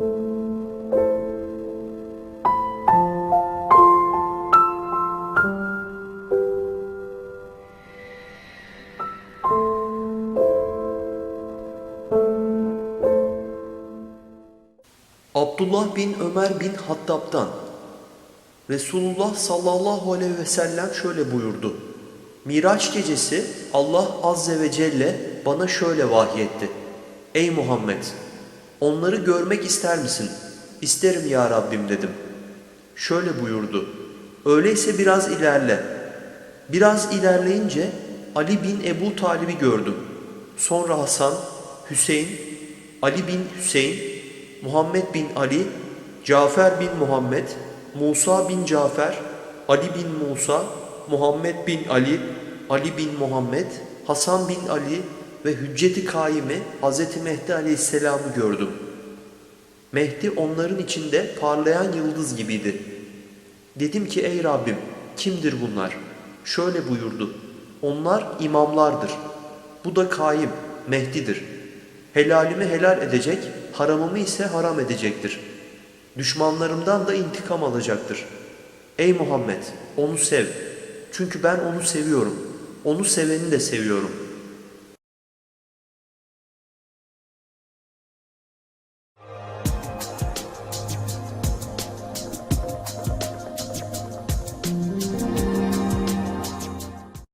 Abdullah bin Ömer bin Hattab'dan Resulullah sallallahu aleyhi ve sellem şöyle buyurdu. Miraç gecesi Allah azze ve celle bana şöyle vahyetti. Ey Muhammed! Onları görmek ister misin? İsterim ya Rabbim dedim. Şöyle buyurdu. Öyleyse biraz ilerle. Biraz ilerleyince Ali bin Ebu Talib'i gördüm. Sonra Hasan, Hüseyin, Ali bin Hüseyin, Muhammed bin Ali, Cafer bin Muhammed, Musa bin Cafer, Ali bin Musa, Muhammed bin Ali, Ali bin Muhammed, Hasan bin Ali ve Hücceti Kaim'i Hz. Mehdi Aleyhisselam'ı gördüm. Mehdi onların içinde parlayan yıldız gibiydi. Dedim ki ey Rabbim kimdir bunlar? Şöyle buyurdu. Onlar imamlardır. Bu da kaim, Mehdi'dir. Helalimi helal edecek, haramımı ise haram edecektir. Düşmanlarımdan da intikam alacaktır. Ey Muhammed onu sev. Çünkü ben onu seviyorum. Onu seveni de seviyorum.